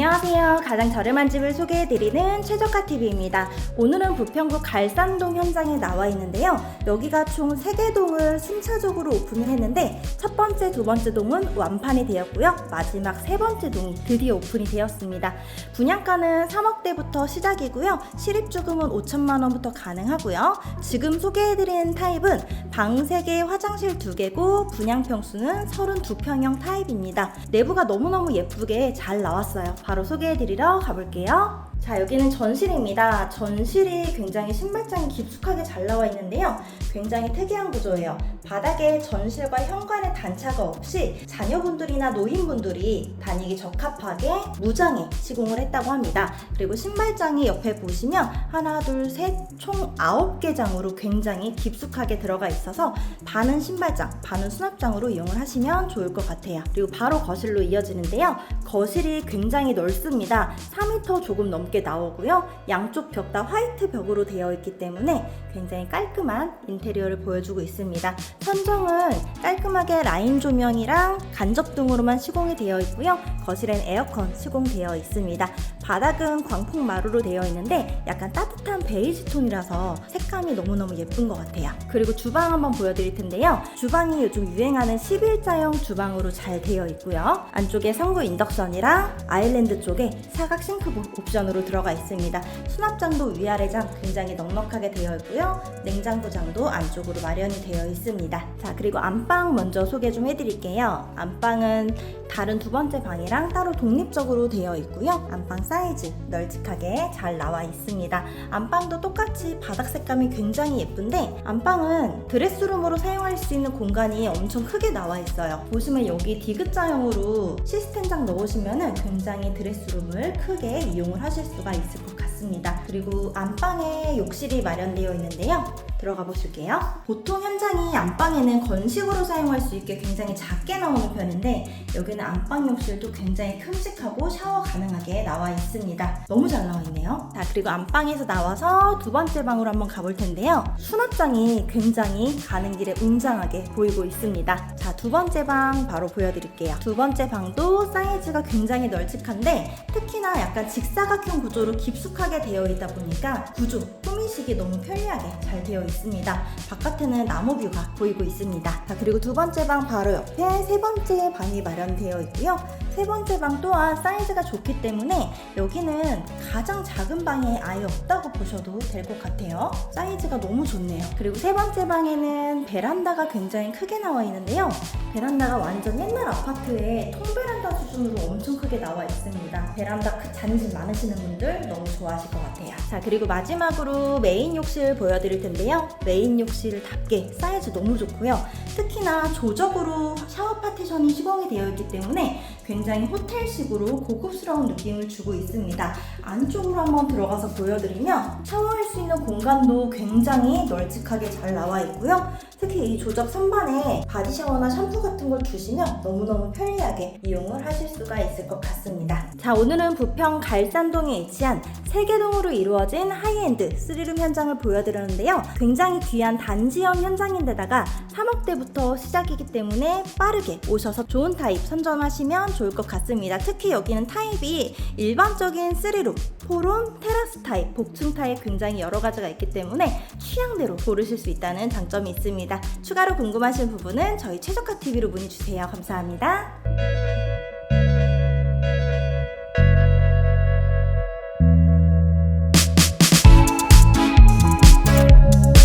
안녕하세요. 가장 저렴한 집을 소개해드리는 최저가TV입니다. 오늘은 부평구 갈산동 현장에 나와 있는데요. 여기가 총 3개 동을 순차적으로 오픈을 했는데 첫 번째, 두 번째 동은 완판이 되었고요. 마지막 세 번째 동이 드디어 오픈이 되었습니다. 분양가는 3억대부터 시작이고요. 실입주금은 5천만 원부터 가능하고요. 지금 소개해드리는 타입은 방 3개, 화장실 2개고 분양평수는 32평형 타입입니다. 내부가 너무너무 예쁘게 잘 나왔어요. 바로 소개해드리러 가볼게요. 자, 여기는 전실입니다. 전실이 굉장히 신발장이 깊숙하게 잘 나와 있는데요. 굉장히 특이한 구조예요. 바닥에 전실과 현관의 단차가 없이 자녀분들이나 노인분들이 다니기 적합하게 무장에 시공을 했다고 합니다. 그리고 신발장이 옆에 보시면 하나, 둘, 셋, 총 9개 장으로 굉장히 깊숙하게 들어가 있어서 반은 신발장, 반은 수납장으로 이용을 하시면 좋을 것 같아요. 그리고 바로 거실로 이어지는데요. 거실이 굉장히 넓습니다. 4m 조금 넘게 나오고요. 양쪽 벽 다 화이트 벽으로 되어 있기 때문에 굉장히 깔끔한 인테리어를 보여주고 있습니다. 선정은 깔끔하게 라인 조명이랑 간접 등으로만 시공이 되어 있고요. 거실엔 에어컨 시공되어 있습니다. 바닥은 광폭 마루로 되어 있는데 약간 따뜻한 베이지 톤이라서 색감이 너무너무 예쁜 것 같아요. 그리고 주방 한번 보여드릴 텐데요. 주방이 요즘 유행하는 11자형 주방으로 잘 되어 있고요. 안쪽에 성구 인덕션이랑 아일랜드 쪽에 사각 싱크볼 옵션으로 들어가 있습니다. 수납장도 위아래장 굉장히 넉넉하게 되어 있고요. 냉장고장도 안쪽으로 마련이 되어 있습니다. 자, 그리고 안방 먼저 소개 좀 해드릴게요. 안방은 다른 두 번째 방이랑 따로 독립적으로 되어 있고요. 안방 사이즈 널찍하게 잘 나와 있습니다. 안방도 똑같이 바닥 색감이 굉장히 예쁜데 안방은 드레스룸으로 사용할 수 있는 공간이 엄청 크게 나와 있어요. 보시면 여기 디귿자형으로 시스템장 넣으시면 굉장히 드레스룸을 크게 이용을 하실 수가 있을 것 같습니다. 그리고 안방에 욕실이 마련되어 있는데요. 들어가 보실게요. 보통 현장이 안방에는 건식으로 사용할 수 있게 굉장히 작게 나오는 편인데 여기는 안방 욕실도 굉장히 큼직하고 샤워 가능하게 나와 있습니다. 너무 잘 나와 있네요. 자, 그리고 안방에서 나와서 두 번째 방으로 한번 가볼 텐데요. 수납장이 굉장히 가는 길에 웅장하게 보이고 있습니다. 자, 두 번째 방 바로 보여드릴게요. 두 번째 방도 사이즈가 굉장히 널찍한데 특히나 약간 직사각형 구조로 깊숙하게 되어 있다 보니까 구조, 꾸미시기 너무 편리하게 잘 되어 있습니다. 바깥에는 나무 뷰가 보이고 있습니다. 자, 그리고 두 번째 방 바로 옆에 세 번째 방이 마련되어 있고요. 세 번째 방 또한 사이즈가 좋기 때문에 여기는 가장 작은 방에 아예 없다고 보셔도 될 것 같아요. 사이즈가 너무 좋네요. 그리고 세 번째 방에는 베란다가 굉장히 크게 나와 있는데요. 베란다가 완전 옛날 아파트에 통베란다 수준으로 엄청 크게 나와 있습니다. 베란다 그 잔집 많으시는 분들 너무 좋아하실 것 같아요. 자, 그리고 마지막으로 메인 욕실 보여드릴 텐데요. 메인 욕실답게 사이즈 너무 좋고요. 특히나 조적으로 샤워 파티션이 시공이 되어 있기 때문에 굉장히 호텔식으로 고급스러운 느낌을 주고 있습니다. 안쪽으로 한번 들어가서 보여드리면 샤워할 수 있는 공간도 굉장히 널찍하게 잘 나와 있고요. 특히 이 조적 선반에 바디 샤워나 샴푸 같은 걸 주시면 너무너무 편리하게 이용을 하실 수가 있을 것 같습니다. 자, 오늘은 부평 갈산동에 위치한 세계동으로 이루어진 하이엔드 스리룸 현장을 보여드렸는데요. 굉장히 귀한 단지형 현장인데다가 3억대부터 시작이기 때문에 빠르게 오셔서 좋은 타입 선점하시면 좋을 것 같습니다. 특히 여기는 타입이 일반적인 3룸, 4룸, 테라스 타입, 복층 타입 굉장히 여러 가지가 있기 때문에 취향대로 고르실 수 있다는 장점이 있습니다. 추가로 궁금하신 부분은 저희 최저가 TV로 문의 주세요. 감사합니다.